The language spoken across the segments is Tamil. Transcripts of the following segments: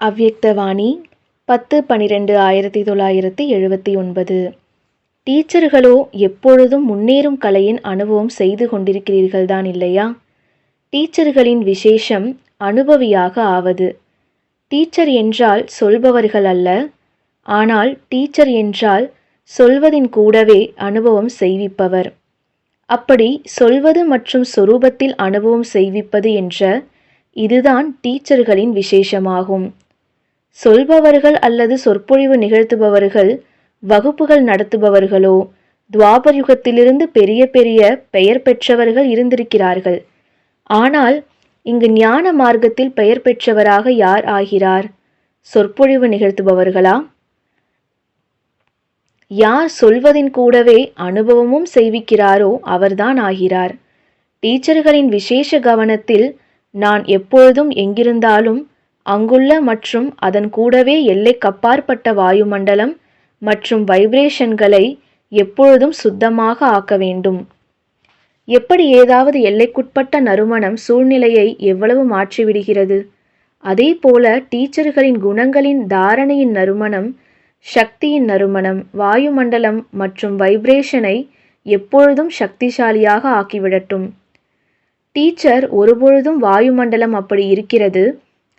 அவ்யக்தவாணி பத்து பனிரெண்டு ஆயிரத்தி தொள்ளாயிரத்தி எழுபத்தி ஒன்பது. டீச்சர்களோ எப்பொழுதும் முன்னேறும் கலையின் அனுபவம் செய்து கொண்டிருக்கிறீர்கள்தான் இல்லையா? டீச்சர்களின் விசேஷம் அனுபவியாக ஆவது. டீச்சர் என்றால் சொல்பவர்கள் அல்ல ஆனால் டீச்சர் என்றால் சொல்வதின் கூடவே அனுபவம் செய்விப்பவர். அப்படி சொல்வது மற்றும் சொரூபத்தில் அனுபவம் செய்விப்பது என்ற இதுதான் டீச்சர்களின் விசேஷமாகும். சொல்பவர்கள் அல்லது சொற்பொழிவு நிகழ்த்துபவர்கள் வகுப்புகள் நடத்துபவர்களோ துவாபர் யுகத்திலிருந்து பெரிய பெரிய பெயர் பெற்றவர்கள் இருந்திருக்கிறார்கள். ஆனால் இங்கு ஞான மார்க்கத்தில் பெயர் பெற்றவராக யார் ஆகிறார்? சொற்பொழிவு நிகழ்த்துபவர்களா? யார் சொல்வதின் கூடவே அனுபவமும் செய்விக்கிறாரோ அவர்தான் ஆகிறார். டீச்சர்களின் விசேஷ கவனத்தில் நான் எப்பொழுதும் எங்கிருந்தாலும் அங்குள்ள மற்றும் அதன் கூடவே எல்லைக்கப்பாற்பட்ட வாயுமண்டலம் மற்றும் வைப்ரேஷன்களை எப்பொழுதும் சுத்தமாக ஆக்க வேண்டும். எப்படி ஏதாவது எல்லைக்குட்பட்ட நறுமணம் சூழ்நிலையை எவ்வளவு மாற்றிவிடுகிறது? அதே போல டீச்சர்களின் குணங்களின் தாரணையின் நறுமணம் சக்தியின் நறுமணம் வாயுமண்டலம் மற்றும் வைப்ரேஷனை எப்பொழுதும் சக்திசாலியாக ஆக்கிவிடட்டும். டீச்சர் ஒருபொழுதும் வாயுமண்டலம் அப்படி இருக்கிறது.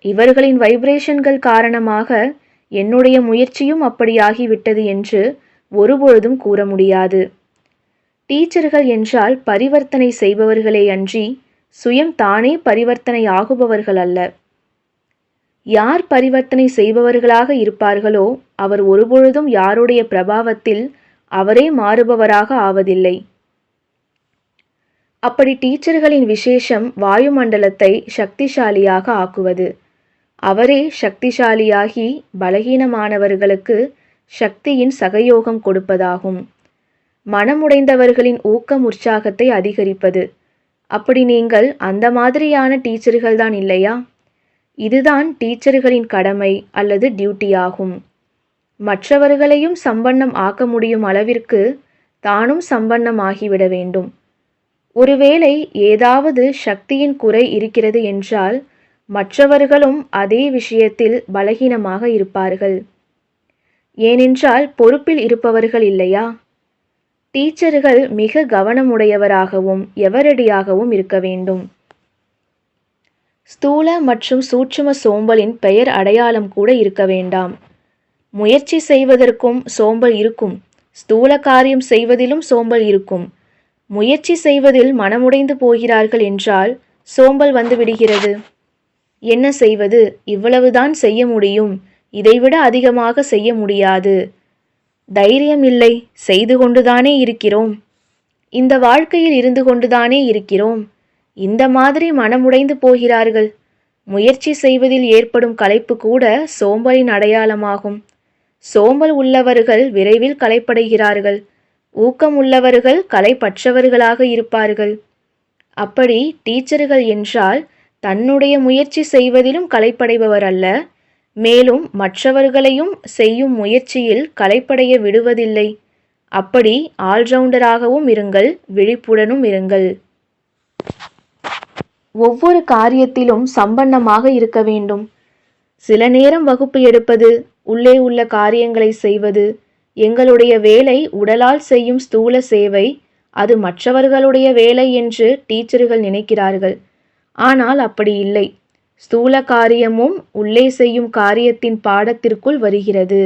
இவர்களின் வைப்ரேஷன்கள் காரணமாக என்னுடைய முயற்சியும் அப்படியாகிவிட்டது என்று ஒருபொழுதும் கூற முடியாது. டீச்சர்கள் என்றால் பரிவர்த்தனை செய்பவர்களே அன்றி சுயம் தானே பரிவர்த்தனை ஆகுபவர்கள் அல்ல. யார் பரிவர்த்தனை செய்பவர்களாக இருப்பார்களோ அவர் ஒருபொழுதும் யாருடைய பிரபாவத்தில் அவரே மாறுபவராக ஆவதில்லை. அப்படி டீச்சர்களின் விசேஷம் வாயுமண்டலத்தை சக்திசாலியாக ஆக்குவது. அவரே சக்திசாலியாகி பலகீனமானவர்களுக்கு சக்தியின் சகயோகம் கொடுப்பதாகும். மனமுடைந்தவர்களின் ஊக்கம் உற்சாகத்தை அதிகரிப்பது. அப்படி நீங்கள் அந்த மாதிரியான டீச்சர்கள் தான் இல்லையா? இதுதான் டீச்சர்களின் கடமை அல்லது டியூட்டியாகும். மற்றவர்களையும் சம்பன்னம் ஆக்க முடியும் அளவிற்கு தானும் சம்பன்னமாகிவிட வேண்டும். ஒருவேளை ஏதாவது சக்தியின் குறை இருக்கிறது என்றால் மற்றவர்களும் அதே விஷயத்தில் பலகீனமாக இருப்பார்கள். ஏனென்றால் பொறுப்பில் இருப்பவர்கள் இல்லையா? டீச்சர்கள் மிக கவனமுடையவராகவும் எவரடியாகவும் இருக்க வேண்டும். ஸ்தூல மற்றும் சூட்சும சோம்பலின் பெயர் அடையாளம் கூட இருக்க வேண்டாம். முயற்சி செய்வதற்கும் சோம்பல் இருக்கும். ஸ்தூல காரியம் செய்வதிலும் சோம்பல் இருக்கும். முயற்சி செய்வதில் மனமுடைந்து போகிறார்கள் என்றால் சோம்பல் வந்து விடுகிறது. என்ன செய்வது? இவ்வளவுதான் செய்ய முடியும். இதைவிட அதிகமாக செய்ய முடியாது. தைரியம் இல்லை. செய்து கொண்டுதானே இருக்கிறோம். இந்த வாழ்க்கையில் இருந்து கொண்டுதானே இருக்கிறோம். இந்த மாதிரி மனமுடைந்து போகிறார்கள். முயற்சி செய்வதில் ஏற்படும் களைப்பு கூட சோம்பலின் அடையாளமாகும். சோம்பல் உள்ளவர்கள் விரைவில் களைப்படைகிறார்கள். ஊக்கம் உள்ளவர்கள் களைப்பற்றவர்களாக இருப்பார்கள். அப்படி டீச்சர்கள் என்றால் தன்னுடைய முயற்சி செய்வதிலும் களைப்படைபவர் அல்ல. மேலும் மற்றவர்களையும் செய்யும் முயற்சியில் களைப்படைய விடுவதில்லை. அப்படி ஆல்ரவுண்டராகவும் இருங்கள் விழிப்புடனும் இருங்கள். ஒவ்வொரு காரியத்திலும் சம்பன்னமாக இருக்க வேண்டும். சில நேரம் வகுப்பு எடுப்பது உள்ளே உள்ள காரியங்களை செய்வது எங்களுடைய வேலை உடலால் செய்யும் ஸ்தூல சேவை அது மற்றவர்களுடைய வேலை என்று டீச்சர்கள் நினைக்கிறார்கள். ஆனால் அப்படி இல்லை. ஸ்தூல காரியமும் உள்ளே செய்யும் காரியத்தின் பாடத்திற்குள் வருகிறது.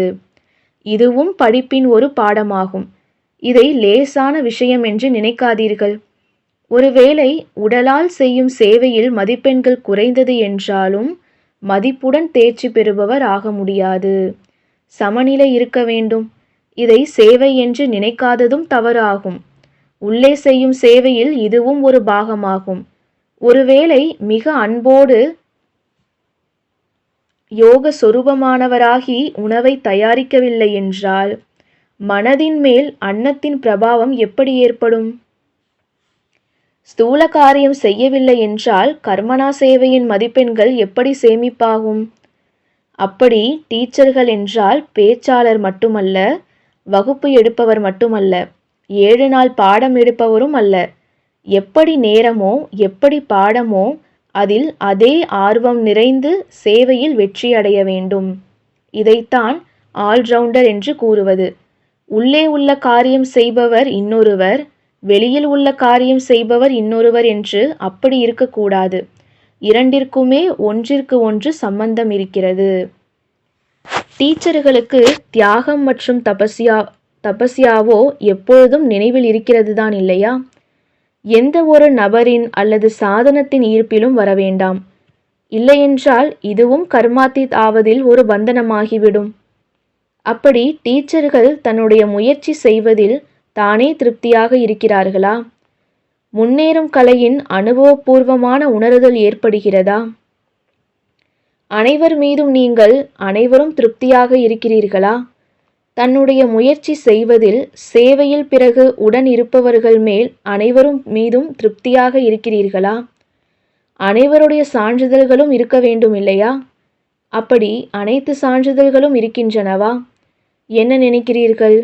இதுவும் படிப்பின் ஒரு பாடமாகும். இதை லேசான விஷயம் என்று நினைக்காதீர்கள். ஒருவேளை உடலால் செய்யும் சேவையில் மதிப்பெண்கள் குறைந்தது என்றாலும் மதிப்புடன் தேர்ச்சி பெறுபவர் ஆக முடியாது. சமநிலை இருக்க வேண்டும். இதை சேவை என்று நினைக்காததும் தவறு ஆகும் உள்ளே செய்யும் சேவையில் இதுவும் ஒரு பாகமாகும். ஒருவேளை மிக அன்போடு யோக சொரூபமானவராகி உணவை தயாரிக்கவில்லை என்றால் மனதின் மேல் அன்னத்தின் பிரபாவம் எப்படி ஏற்படும்? ஸ்தூல காரியம் செய்யவில்லை என்றால் கர்மனா சேவையின் மதிப்பெண்கள் எப்படி சேமிப்பாகும்? அப்படி டீச்சர்கள் என்றால் பேச்சாளர் மட்டுமல்ல வகுப்பு எடுப்பவர் மட்டுமல்ல ஏழு நாள் பாடம் எடுப்பவரும் அல்ல. எப்படி நேரமோ எப்படி பாடமோ அதில் அதே ஆர்வம் நிறைந்து சேவையில் வெற்றி அடைய வேண்டும். இதைத்தான் ஆல்ரவுண்டர் என்று கூறுவது. உள்ளே உள்ள காரியம் செய்பவர் இன்னொருவர் வெளியில் உள்ள காரியம் செய்பவர் இன்னொருவர் என்று அப்படி இருக்கக்கூடாது. இரண்டிற்குமே ஒன்றிற்கு ஒன்று சம்பந்தம் இருக்கிறது. டீச்சர்களுக்கு தியாகம் மற்றும் தபஸ்யா தபஸ்யாவோ எப்பொழுதும் நினைவில் இருக்கிறது தான் இல்லையா? எந்த ஒரு நபரின் அல்லது சாதனத்தின் ஈர்ப்பிலும் வர வேண்டாம். இல்லையென்றால் இதுவும் கர்மாத்தீத் ஆவதில் ஒரு பந்தனமாகிவிடும். அப்படி டீச்சர்கள் தன்னுடைய முயற்சி செய்வதில் தானே திருப்தியாக இருக்கிறார்களா? முன்னேறும் கலையின் அனுபவபூர்வமான உணர்தல் ஏற்படுகிறதா? அனைவர் மீதும் நீங்கள் அனைவரும் திருப்தியாக இருக்கிறீர்களா? தன்னுடைய முயற்சி செய்வதில் சேவையில் பிறகு உடன் இருப்பவர்கள் மேல் அனைவரும் மீதும் திருப்தியாக இருக்கிறீர்களா? அனைவருடைய சான்றிதழ்களும் இருக்க வேண்டும் இல்லையா அப்படி அனைத்து சான்றிதழ்களும் இருக்கின்றனவா? என்ன நினைக்கிறீர்கள்?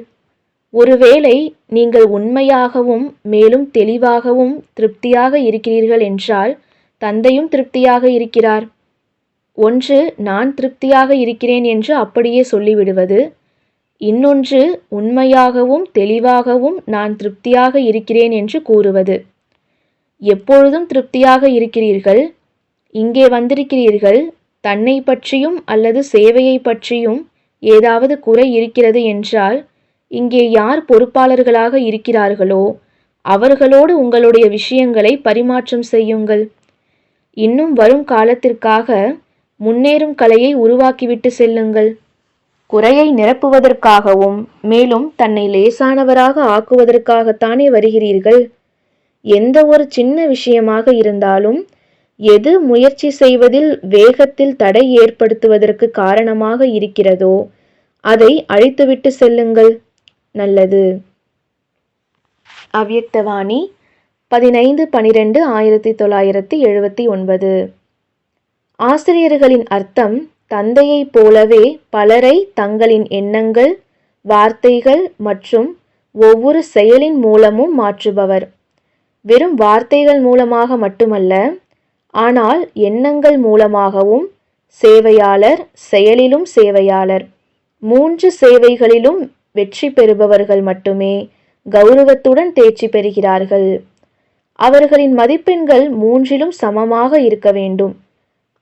ஒருவேளை நீங்கள் உண்மையாகவும் மேலும் தெளிவாகவும் திருப்தியாக இருக்கிறீர்கள் என்றால் தந்தையும் திருப்தியாக இருக்கிறார். ஒன்று நான் திருப்தியாக இருக்கிறேன் என்று அப்படியே சொல்லிவிடுவது. இன்னொன்று உண்மையாகவும் தெளிவாகவும் நான் திருப்தியாக இருக்கிறேன் என்று கூறுவது. எப்பொழுதும் திருப்தியாக இருக்கிறீர்கள்? இங்கே வந்திருக்கிறீர்கள். தன்னை பற்றியும் அல்லது சேவையை பற்றியும் ஏதாவது குறை இருக்கிறது என்றால் இங்கே யார் பொறுப்பாளர்களாக இருக்கிறார்களோ அவர்களோடு உங்களுடைய விஷயங்களை பரிமாற்றம் செய்யுங்கள். இன்னும் வரும் காலத்திற்காக முன்னேறும் கலையை உருவாக்கிவிட்டு செல்லுங்கள். குறையை நிரப்புவதற்காகவும் மேலும் தன்னை லேசானவராக ஆக்குவதற்காகத்தானே வருகிறீர்கள். எந்த ஒரு சின்ன விஷயமாக இருந்தாலும் எது முயற்சி செய்வதில் வேகத்தில் தடை ஏற்படுத்துவதற்கு காரணமாக இருக்கிறதோ அதை அழித்துவிட்டு செல்லுங்கள். நல்லது. அவ்யக்தவாணி பதினைந்து பனிரெண்டு ஆயிரத்தி தொள்ளாயிரத்தி எழுபத்தி ஒன்பது. ஆசிரியர்களின் அர்த்தம் தந்தையைப் போலவே பலரை தங்களின் எண்ணங்கள் வார்த்தைகள் மற்றும் ஒவ்வொரு செயலின் மூலமும் மாற்றுபவர். வெறும் வார்த்தைகள் மூலமாக மட்டுமல்ல ஆனால் எண்ணங்கள் மூலமாகவும் சேவையாளர் செயலிலும் சேவையாளர் மூன்று சேவைகளிலும் வெற்றி பெறுபவர்கள் மட்டுமே கௌரவத்துடன் தேர்ச்சி பெறுகிறார்கள். அவர்களின் மதிப்பெண்கள் மூன்றிலும் சமமாக இருக்க வேண்டும்.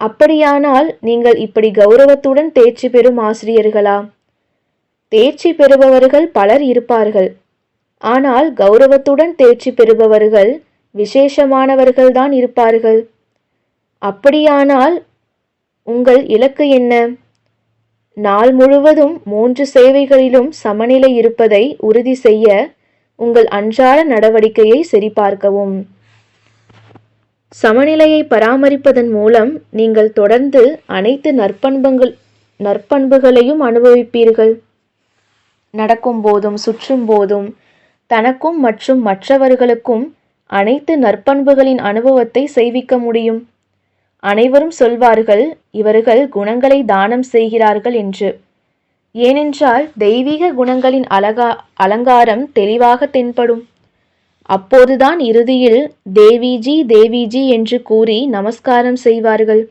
அப்படியானால் நீங்கள் இப்படி கௌரவத்துடன் தேர்ச்சி பெறும் ஆசிரியர்களா? தேர்ச்சி பெறுபவர்கள் பலர் இருப்பார்கள். ஆனால் கௌரவத்துடன் தேர்ச்சி பெறுபவர்கள் விசேஷமானவர்கள்தான் இருப்பார்கள். அப்படியானால் உங்கள் இலக்கு என்ன? நாள் முழுவதும் மூன்று சேவைகளிலும் சமநிலை இருப்பதை உறுதி செய்ய உங்கள் அன்றாட நடவடிக்கையை சரிபார்க்கவும். சமநிலையை பராமரிப்பதன் மூலம் நீங்கள் தொடர்ந்து அனைத்து நற்பண்பங்கள் நற்பண்புகளையும் அனுபவிப்பீர்கள். நடக்கும் போதும் சுற்றும் போதும் தனக்கும் மற்றும் மற்றவர்களுக்கும் அனைத்து நற்பண்புகளின் அனுபவத்தை செய்விக்க முடியும். அனைவரும் சொல்வார்கள் இவர்கள் குணங்களை தானம் செய்கிறார்கள் என்று. ஏனென்றால் தெய்வீக குணங்களின் அலகா அலங்காரம் தெளிவாக தென்படும். அப்போதுதான் இறுதியில் தேவிஜி தேவிஜி என்று கூறி நமஸ்காரம் செய்வார்கள்.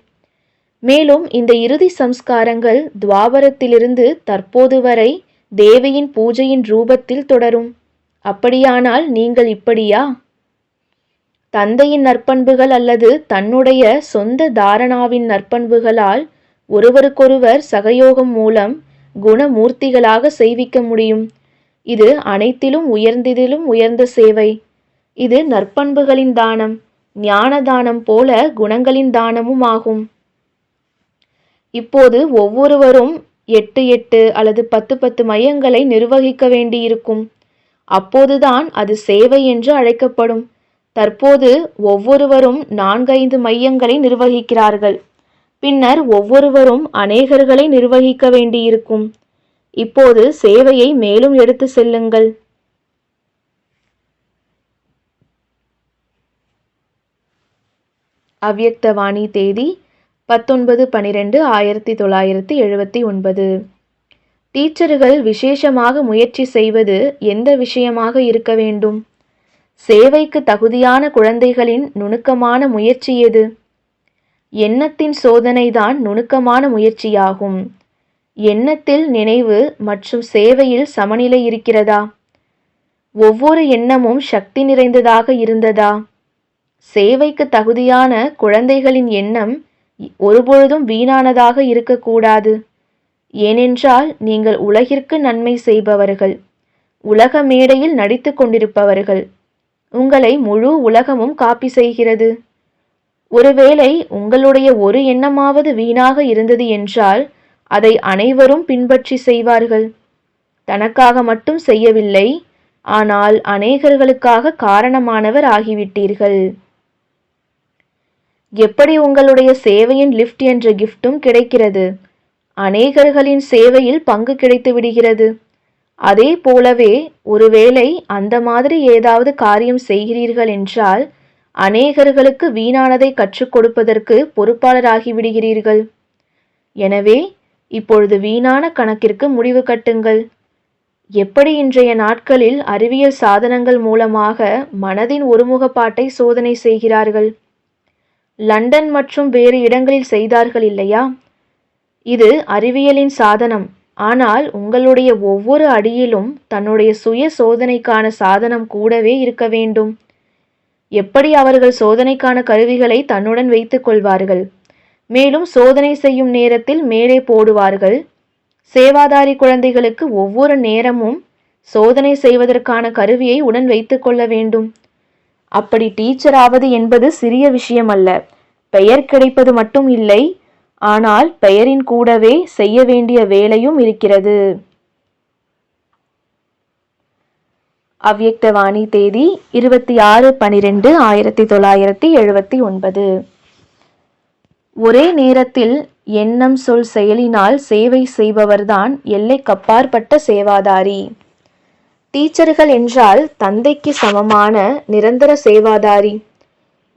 மேலும் இந்த இறுதி சம்ஸ்காரங்கள் துவாபரத்திலிருந்து தற்போது வரை தேவியின் பூஜையின் ரூபத்தில் தொடரும். அப்படியானால் நீங்கள் இப்படியா? தந்தையின் நற்பண்புகள் அல்லது தன்னுடைய சொந்த தாரணாவின் நற்பண்புகளால் ஒருவருக்கொருவர் சகயோகம் மூலம் குணமூர்த்திகளாக செய்விக்க முடியும். இது அனைத்திலும் உயர்ந்ததிலும் உயர்ந்த சேவை. இது நற்பண்புகளின் தானம் ஞான தானம் போல குணங்களின் தானமும் ஆகும் இப்போது ஒவ்வொருவரும் எட்டு எட்டு அல்லது பத்து பத்து மையங்களை நிர்வகிக்க வேண்டியிருக்கும். அப்போதுதான் அது சேவை என்று அழைக்கப்படும். தற்போது ஒவ்வொருவரும் நான்கைந்து மையங்களை நிர்வகிக்கிறார்கள். பின்னர் ஒவ்வொருவரும் அநேகர்களை நிர்வகிக்க வேண்டியிருக்கும். இப்போது சேவையை மேலும் எடுத்து செல்லுங்கள். அவ்யக்தவாணி தேதி பத்தொன்பது பனிரெண்டு ஆயிரத்தி தொள்ளாயிரத்தி எழுபத்தி ஒன்பது. டீச்சர்கள் விசேஷமாக முயற்சி செய்வது எந்த விஷயமாக இருக்க வேண்டும்? சேவைக்கு தகுதியான குழந்தைகளின் நுணுக்கமான முயற்சி எது? எண்ணத்தின் சோதனைதான் நுணுக்கமான முயற்சியாகும். எண்ணத்தில் நினைவு மற்றும் சேவையில் சமநிலை இருக்கிறதா? ஒவ்வொரு எண்ணமும் சக்தி நிறைந்ததாக இருந்ததா? சேவைக்கு தகுதியான குழந்தைகளின் எண்ணம் ஒருபொழுதும் வீணானதாக இருக்கக்கூடாது. ஏனென்றால் நீங்கள் உலகிற்கு நன்மை செய்பவர்கள். உலக மேடையில் நடித்து கொண்டிருப்பவர்கள். உங்களை முழு உலகமும் காப்பி செய்கிறது. ஒருவேளை உங்களுடைய ஒரு எண்ணமாவது வீணாக இருந்தது என்றால் அதை அனைவரும் பின்பற்றி செய்வார்கள். தனக்காக மட்டும் செய்யவில்லை ஆனால் அநேகர்களுக்காக காரணமானவர் ஆகிவிட்டீர்கள். எப்படி உங்களுடைய சேவையின் லிஃப்ட் என்ற கிஃப்டும் கிடைக்கிறது? அநேகர்களின் சேவையில் பங்கு கிடைத்து விடுகிறது. அதே போலவே ஒருவேளை அந்த மாதிரி ஏதாவது காரியம் செய்கிறீர்கள் என்றால் அநேகர்களுக்கு வீணானதை கற்றுக் கொடுப்பதற்கு பொறுப்பாளராகி விடுகிறீர்கள். எனவே இப்பொழுது வீணான கணக்கிற்கு முடிவு கட்டுங்கள். எப்படி இன்றைய நாட்களில் அறிவியல் சாதனங்கள் மூலமாக மனதின் ஒருமுகப்பாட்டை சோதனை செய்கிறார்கள்? லண்டன் மற்றும் வேறு இடங்களில் செய்தார்கள் இல்லையா? இது அறிவியலின் சாதனம். ஆனால் உங்களுடைய ஒவ்வொரு அடியிலும் தன்னுடைய சுய சோதனைக்கான சாதனம் கூடவே இருக்க வேண்டும். எப்படி அவர்கள் சோதனைக்கான கருவிகளை தன்னுடன் வைத்துக் கொள்வார்கள்? மேலும் சோதனை செய்யும் நேரத்தில் மேலே போடுவார்கள். சேவாதாரி குழந்தைகளுக்கு ஒவ்வொரு நேரமும் சோதனை செய்வதற்கான கருவியை உடன் வைத்துக் கொள்ள வேண்டும். அப்படி டீச்சர் ஆவது என்பது சிறிய விஷயம் அல்ல பெயர் கிடைப்பது மட்டும் இல்லை ஆனால் பெயரின் கூடவே செய்ய வேண்டிய வேலையும் இருக்கிறது. அவ்யக்தவாணி தேதி இருபத்தி ஆறு பனிரெண்டு ஆயிரத்தி தொள்ளாயிரத்தி எழுபத்தி ஒன்பது. ஒரே நேரத்தில் எண்ணம் சொல் செயலினால் சேவை செய்பவர்தான் எல்லைக்கப்பாற்பட்ட சேவாதாரி. டீச்சர்கள் என்றால் தந்தைக்கு சமமான நிரந்தர சேவாதாரி.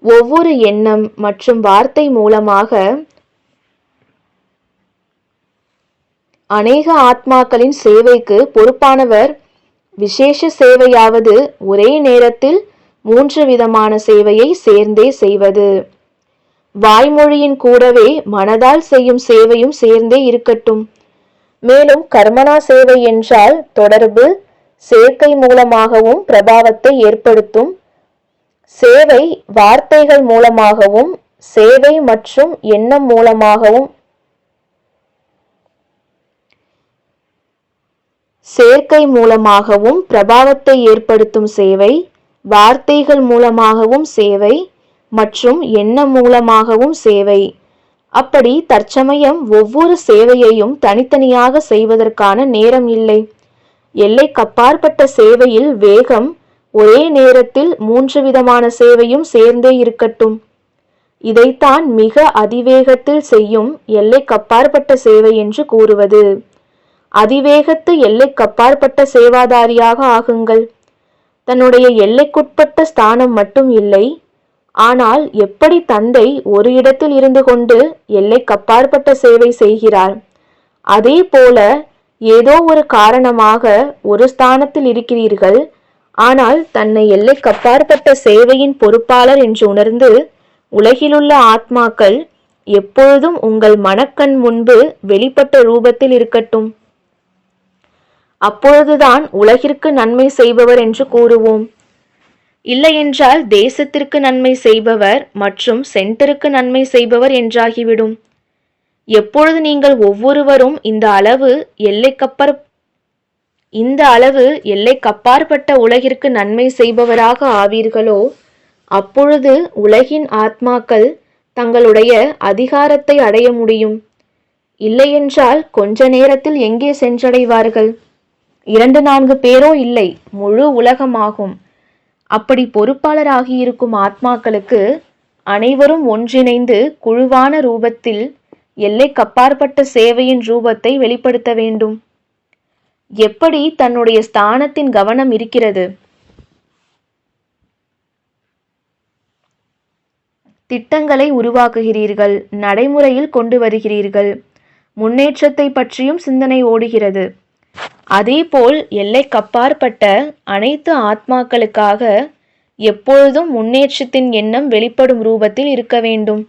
ஒவ்வொரு எண்ணம் மற்றும் வார்த்தை மூலமாக அநேக ஆத்மாக்களின் சேவைக்கு பொறுப்பானவர். விசேஷ சேவையாவது ஒரே நேரத்தில் மூன்று விதமான சேவையை சேர்ந்தே செய்வது. வாய்மொழியின் கூடவே மனதால் செய்யும் சேவையும் சேர்ந்தே இருக்கட்டும். மேலும் கர்மனா சேவை என்றால் தொடர்பு சேர்க்கை மூலமாகவும் பிரபாவத்தை ஏற்படுத்தும். சேவை வார்த்தைகள் மூலமாகவும் சேவை மற்றும் எண்ணம் மூலமாகவும் சேர்க்கை மூலமாகவும் பிரபாவத்தை ஏற்படுத்தும் சேவை வார்த்தைகள் மூலமாகவும் சேவை மற்றும் எண்ணம் மூலமாகவும் சேவை. அப்படி தற்சமயம் ஒவ்வொரு சேவையையும் தனித்தனியாக செய்வதற்கான நேரம் இல்லை. எல்லைக்கப்பாற்பட்ட சேவையில் வேகம் ஒரே நேரத்தில் மூன்று விதமான சேவையும் சேர்ந்தே இருக்கட்டும். இதைத்தான் மிக அதிவேகத்தில் செய்யும் எல்லைக்கப்பாற்பட்ட சேவை என்று கூறுவது. அதிவேகத்து எல்லைக்கப்பாற்பட்ட சேவாதாரியாக ஆகுங்கள். தன்னுடைய எல்லைக்குட்பட்ட ஸ்தானம் மட்டும் இல்லை ஆனால் எப்படி தந்தை ஒரு இடத்தில் இருந்து கொண்டு எல்லைக்கப்பாற்பட்ட சேவை செய்கிறார்? அதே போல ஏதோ ஒரு காரணமாக ஒரு ஸ்தானத்தில் இருக்கிறீர்கள் ஆனால் தன்னை எல்லைக்கப்பாற்பட்ட சேவையின் பொறுப்பாளர் என்று உணர்ந்து உலகிலுள்ள ஆத்மாக்கள் எப்பொழுதும் உங்கள் மனக்கண் முன்பு வெளிப்பட்ட ரூபத்தில் இருக்கட்டும். அப்பொழுதுதான் உலகிற்கு நன்மை செய்பவர் என்று கூறுவோம். இல்லையென்றால் தேசத்திற்கு நன்மை செய்பவர் மற்றும் சென்டருக்கு நன்மை செய்பவர் என்றாகிவிடும். எப்பொழுது நீங்கள் ஒவ்வொருவரும் இந்த அளவு எல்லைக்கப்பர் இந்த அளவு எல்லைக்கப்பாற்பட்ட உலகிற்கு நன்மை செய்பவராக ஆவீர்களோ அப்பொழுது உலகின் ஆத்மாக்கள் தங்களுடைய அதிகாரத்தை அடைய முடியும். இல்லையென்றால் கொஞ்ச நேரத்தில் எங்கே சென்றடைவார்கள்? இரண்டு நான்கு பேரோ இல்லை முழு உலகமாகும். அப்படி பொறுப்பாளராகியிருக்கும் ஆத்மாக்களுக்கு அனைவரும் ஒன்றிணைந்து குழுவான ரூபத்தில் எல்லைக்கப்பாற்பட்ட சேவையின் ரூபத்தை வெளிப்படுத்த வேண்டும். எப்படி தன்னுடைய ஸ்தானத்தின் கவனம் இருக்கிறது? திட்டங்களை உருவாக்குகிறீர்கள் நடைமுறையில் கொண்டு வருகிறீர்கள் முன்னேற்றத்தை பற்றியும் சிந்தனை ஓடுகிறது. அதேபோல் எல்லைக்கப்பாற்பட்ட அனைத்து ஆத்மாக்களுக்காக எப்பொழுதும் முன்னேற்றத்தின் எண்ணம் வெளிப்படும் ரூபத்தில் இருக்க வேண்டும்.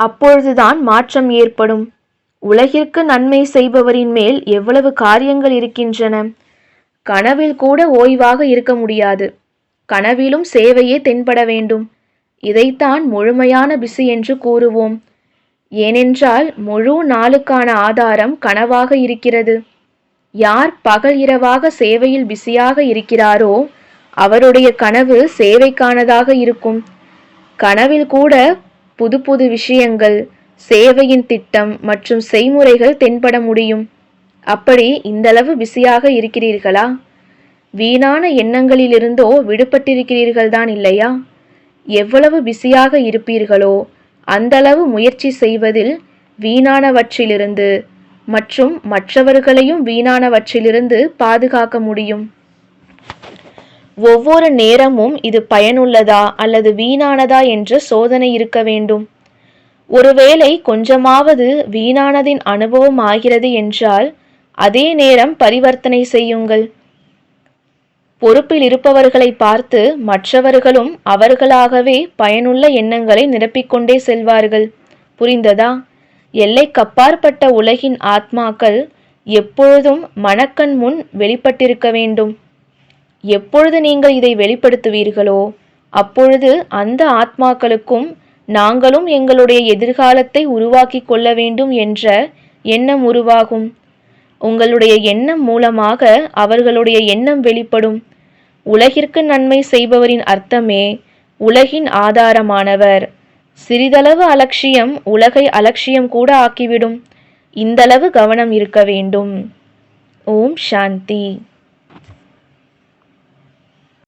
அப்பொழுதுதான் மாற்றம் ஏற்படும். உலகிற்கு நன்மை செய்பவரின் மேல் எவ்வளவு காரியங்கள் இருக்கின்றன. கனவில் கூட ஓய்வாக இருக்க முடியாது. கனவிலும் சேவையே தென்பட வேண்டும். இதைத்தான் முழுமையான பிசி என்று கூறுவோம். ஏனென்றால் முழு நாளுக்கான ஆதாரம் கனவாக இருக்கிறது. யார் பகல் இரவாக சேவையில் பிஸியாக இருக்கிறாரோ அவருடைய கனவு சேவைக்கானதாக இருக்கும். கனவில் கூட புது புது விஷயங்கள் சேவையின் திட்டம் மற்றும் செய்முறைகள் தென்பட முடியும். அப்படி இந்தளவு பிஸியாக இருக்கிறீர்களா? வீணான எண்ணங்களிலிருந்தோ விடுபட்டிருக்கிறீர்கள்தான் இல்லையா? எவ்வளவு பிஸியாக இருப்பீர்களோ அந்தளவு முயற்சி செய்வதில் வீணானவற்றிலிருந்து மற்றும் மற்றவர்களையும் வீணானவற்றிலிருந்து பாதுகாக்க முடியும். ஒவ்வொரு நேரமும் இது பயனுள்ளதா அல்லது வீணானதா என்ற சோதனை இருக்க வேண்டும். ஒருவேளை கொஞ்சமாவது வீணானதின் அனுபவம் ஆகிறது என்றால் அதே நேரம் பரிவர்த்தனை செய்யுங்கள். பொறுப்பில் இருப்பவர்களை பார்த்து மற்றவர்களும் அவர்களாகவே பயனுள்ள எண்ணங்களை நிரப்பிக்கொண்டே செல்வார்கள். புரிந்ததா? எல்லைக்கப்பாற்பட்ட உலகின் ஆத்மாக்கள் எப்பொழுதும் மணக்கண் முன் வெளிப்பட்டிருக்க வேண்டும். எப்பொழுது நீங்கள் இதை வெளிப்படுத்துவீர்களோ அப்பொழுது அந்த ஆத்மாக்களுக்கும் நாங்களும் எங்களுடைய எதிர்காலத்தை உருவாக்கி கொள்ள வேண்டும் என்ற எண்ணம் உருவாகும். உங்களுடைய எண்ணம் மூலமாக அவர்களுடைய எண்ணம் வெளிப்படும். உலகிற்கு நன்மை செய்பவரின் அர்த்தமே உலகின் ஆதாரமானவர். சிறிதளவு அலட்சியம் உலகை அலட்சியம் கூட ஆக்கிவிடும். இந்தளவு கவனம் இருக்க வேண்டும். ஓம் சாந்தி.